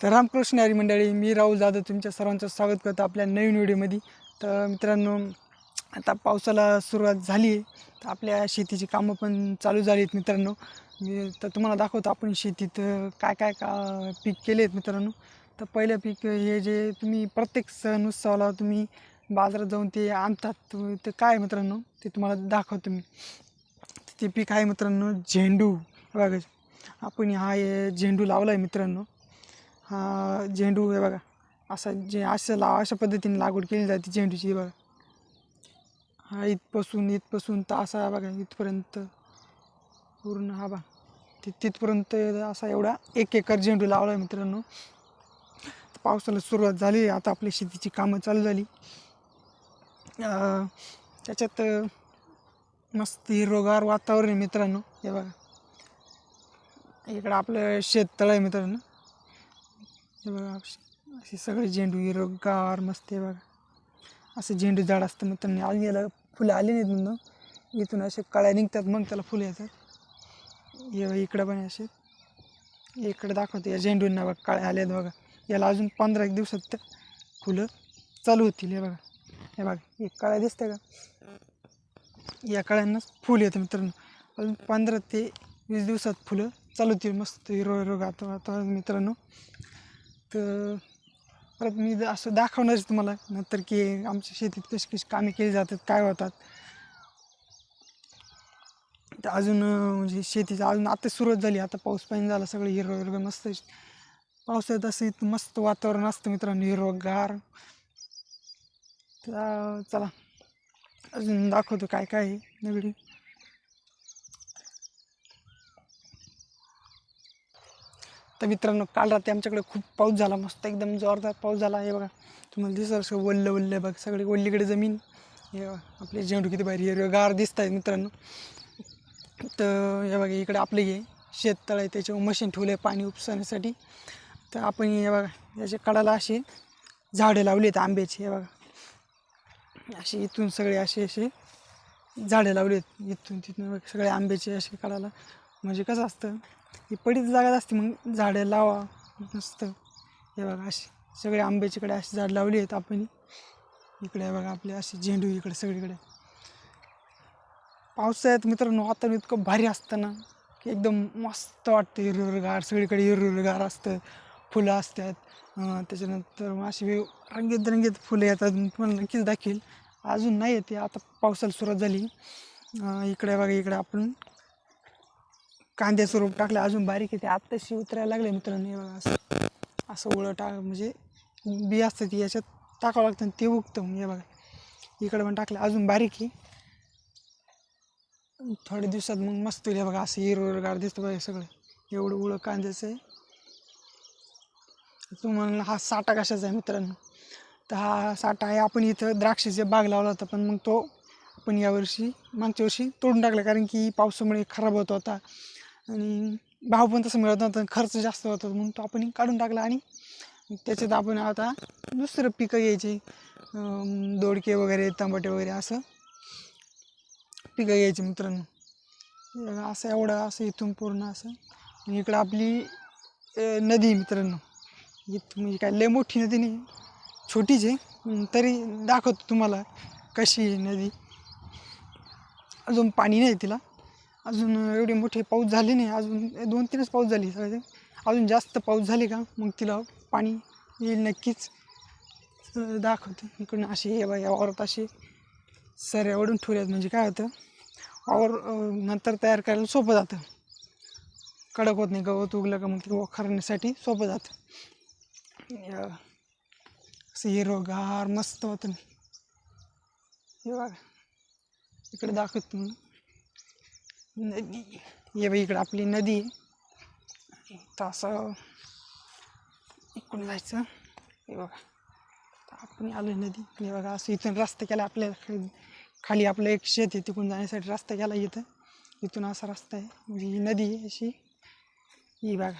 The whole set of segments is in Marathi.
तर रामकृष्ण हरी मंडळी मी राहुल जाधव तुमच्या सर्वांचं स्वागत करतो आपल्या नवीन व्हिडिओमध्ये. तर मित्रांनो आता पावसाला सुरुवात झाली आहे. तर आपल्या शेतीची कामं पण चालू झाली आहेत मित्रांनो. मी तर तुम्हाला दाखवतो आपण शेतीत काय काय का पीक केले आहेत मित्रांनो. तर पहिलं पीक हे जे तुम्ही प्रत्येक सण उत्सवाला तुम्ही बाजारात जाऊन ते आणतात. तर ते काय आहे मित्रांनो ते तुम्हाला दाखवतो मी. ते पीक आहे मित्रांनो झेंडू. बघा आपण हा झेंडू लावला आहे मित्रांनो. हा झेंडू हे बघा. असा जे असं लाव अशा पद्धतीने लागवड केली जाते झेंडूची बघा. हा इथपासून इथपासून तर असा बघा इथपर्यंत पूर्ण हा बा ति तिथपर्यंत असा एवढा एक एकर झेंडू लावला आहे मित्रांनो. तर पावसाला सुरुवात झाली आता आपली शेतीची कामं चालू झाली. त्याच्यात मस्त हिरोगार वातावरण आहे मित्रांनो. हे बघा. इकडं आपलं शेततळ आहे मित्रांनो. हे बघा असे- सगळे झेंडू हिरवगार मस्त आहे बघा. असं झेंडू झाड असतं मग त्यांनी अजून याला फुलं आली नाहीत मग इथून असे कळ्या निघतात मग त्याला फुलं येतात. हे इकडं पण असे. इकडे दाखवते या झेंडूंना बघा आल्या आहेत बघा. याला अजून पंधरा एक दिवसात तर फुलं चालू होतील हे बघा. हे बघा एक काळ्या दिसते का? या काळ्यांनाच फुल येतं मित्रांनो. अजून पंधरा ते वीस दिवसात फुलं चालू होतील मस्त हिरो हिरो गातो आता मित्रांनो. तर परत मी असं दाखवणारच तुम्हाला. नंतर की आमच्या शेतीत कशी कशी कामे केली जातात काय होतात. तर अजून म्हणजे शेतीचं अजून आता सुरुवात झाली. आता पाऊस पाणी झाला सगळं हिरवं हिरवं मस्त. पावसाळ्यात असं इथं मस्त वातावरण असतं मित्रांनो हिरवगार. तर चला. अजून दाखवतो काय काय आहे. नगडी तर मित्रांनो काल रात्री आमच्याकडे खूप पाऊस झाला मस्त एकदम जोरदार पाऊस झाला. हे बघा तुम्हाला दिसलं असं वल्लं वल्लं बघ सगळे वल्लीकडे जमीन. हे बघा, आपले झेंडू किती बाहेर हिरवेगार दिसत आहेत मित्रांनो. तर हे बघा इकडे आपले हे शेततळ आहे त्याच्यावर मशीन ठेवलं आहे पाणी उपसण्यासाठी. तर आपण हे बघा याच्या कडाला असे झाडं लावली आहेत आंब्याची हे बघा. असे इथून सगळे असे असे झाडं लावले आहेत इथून तिथून बघ, सगळे आंब्याचे असे काढायला म्हणजे कसं असतं ही पडीत जागा असते मग झाडं लावा मस्त. हे बघा असे सगळे आंब्याच्याकडे अशी झाडं लावली आहेत आपण. इकडे बघा आपले असे झेंडू इकडे सगळीकडे. पावसाळ्यात मित्रांनो वातावरण इतकं भारी असतं ना की एकदम मस्त वाटतं हिरवगार सगळीकडे हिरवगार असतं फुलं असतात. त्याच्यानंतर मग अशी वेग रंगीत रंगीत फुलं येतात. तुम्हाला नक्कीच दाखील अजून नाही येते आता पावसाला सुरुवात झाली. इकडे बघा इकडे आपण कांद्याचं रोप टाकलं अजून बारीक आहे ते. आत्ताशी उतरायला लागले मित्रांनो हे बघा असं. असं ओळं टाक म्हणजे बी असतं ती याच्यात टाकावं लागतं आणि ते उगतं. मग हे बघा. इकडं पण टाकलं अजून बारीक आहे. थोड्या दिवसात मग मस्त होईल. बघा असं हिरवगार दिसतं बघा सगळं. एवढं उळं कांद्याचं आहे. तुम्हाला हा साठा कशाचा आहे मित्रांनो? तर हा साठा आहे आपण इथं द्राक्षाचे बाग लावला होता पण मग तो आपण यावर्षी मागच्या वर्षी तोडून टाकला कारण की पावसामुळे खराब होत होता. आणि भाव पण तसं मिळत नव्हतं खर्च जास्त होत होता म्हणून तो आपण काढून टाकला आणि त्याच्यात आपण आता दुसरं पिकं घ्यायची. दोडके वगैरे टमाटे वगैरे असं पिकं घ्यायची मित्रांनो. असं एवढं असं इथून पूर्ण असं. आणि इकडं आपली नदी मित्रांनो. इथं म्हणजे काय लय मोठी नदी नाही छोटीच आहे. तरी दाखवतो तुम्हाला कशी आहे नदी. अजून पाणी नाही तिला. अजून एवढी मोठी पाऊस झाली नाही. अजून दोन तीनच पाऊस झाली. सगळे. अजून जास्त पाऊस झाले का मग तिला पाणी येईल नक्कीच. दाखवते. इकडून असे हे बा या वावरात असे सऱ्या ओढून ठेवल्यात. म्हणजे काय होतं वावर नंतर तयार करायला सोपं जातं. कडक होत नाही गवत उगलं का मग ते वखरण्यासाठी सोपं जातं. या असं हिरवगार मस्त होतं हे बघा. इकडे दाखवत तुम्ही नदी. हे बघ इकडं आपली नदी. तसं तर असं इकडून जायचं. हे बघा. आपण आलो नदी. हे बघा असं इथून रस्ता केला आपल्या खाली आपलं एक शेत आहे तिकडून जाण्यासाठी रस्ता केला इथं. इथून असा रस्ता आहे. म्हणजे ही नदी आहे अशी. ही बघा.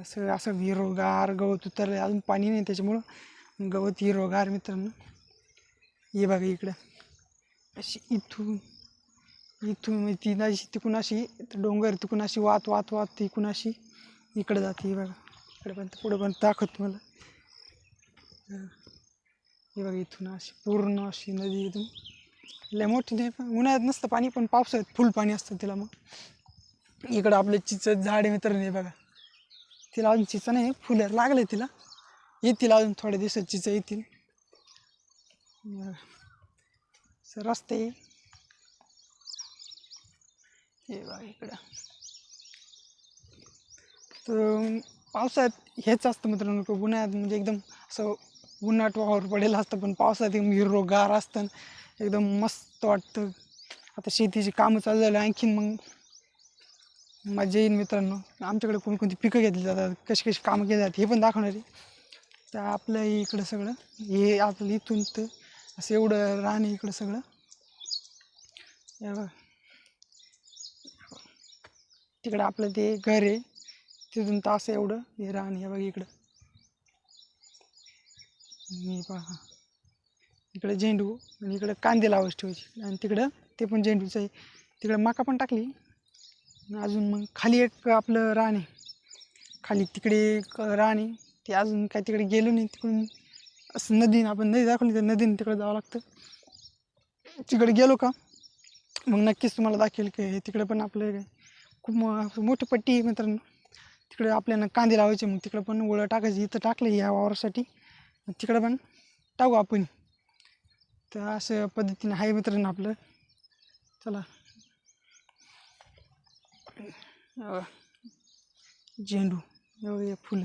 असं असं हिरोगार गवत उतरलं अजून पाणी नाही त्याच्यामुळं. गवत हिरोगार मित्रांनो. हे बघा इकडं. अशी इथून इथून म्हणजे ती अशी तिकून अशी डोंगर तिकून अशी वात वात वात तिकून अशी इकडे जाते बघा. इकडे पण पुढे पण दाखवत मला हे. बघा इथून अशी पूर्ण अशी नदी इथून. लय मोठी नाही पण उन्हाळ्यात नसतं पाणी पण पावसाळ्यात फुल पाणी असतं तिला मग. इकडं आपलं चिचं झाडे मित्र नाही बघा. तिला अजून चिचं नाही फुलं लागले तिला. येतील अजून थोड्या दिवसात चिचं येतील. रस्ते आहे. हे बघा इकडं. तर पावसाळ्यात हेच असतं मित्रांनो की उन्हाळ्यात म्हणजे एकदम असं उन्हाट वावर पडेल असतं पण पावसाळ्यात एकदम हिरवगार असतं एकदम मस्त वाटतं. आता शेतीची कामं चालू झाली आणखीन मग मजा येईल मित्रांनो. आमच्याकडे कोणकोणती पिकं घेतली जातात कशी कशी कामं केली जातात हे पण दाखवणार आहे. तर आपलं इकडं सगळं हे आपलं इथून तर असं एवढं राहणे इकडं सगळं. हे बघा. तिकडं आपलं ते घर आहे. तिथून तास एवढं. हे रान हे बघ इकडं. मी पहा. इकडं झेंडू आणि इकडं कांदे लावायचे ठेवायचे. आणि तिकडं ते पण झेंडूचं आहे. तिकडं माका पण टाकली. अजून मग खाली एक आपलं रान आहे. खाली तिकडे एक रान आहे. ते अजून काय तिकडे गेलो नाही. तिकडून असं नदीनं आपण नदी दाखवली तर नदीनं तिकडे जावं लागतं. तिकडे गेलो का? मग नक्कीच तुम्हाला दाखवेल की हे तिकडे पण आपलं खूप मोठी पट्टी आहे मित्रांनो. तिकडे आपल्याला कांदे लावायचे मग तिकडं पण ओळं टाकायची. इथं टाकलं या वावरासाठी. तिकडं पण टाकू आपण. तर असं पद्धतीने आहे मित्रांनो आपलं. चला. झेंडू एवढे फुलं.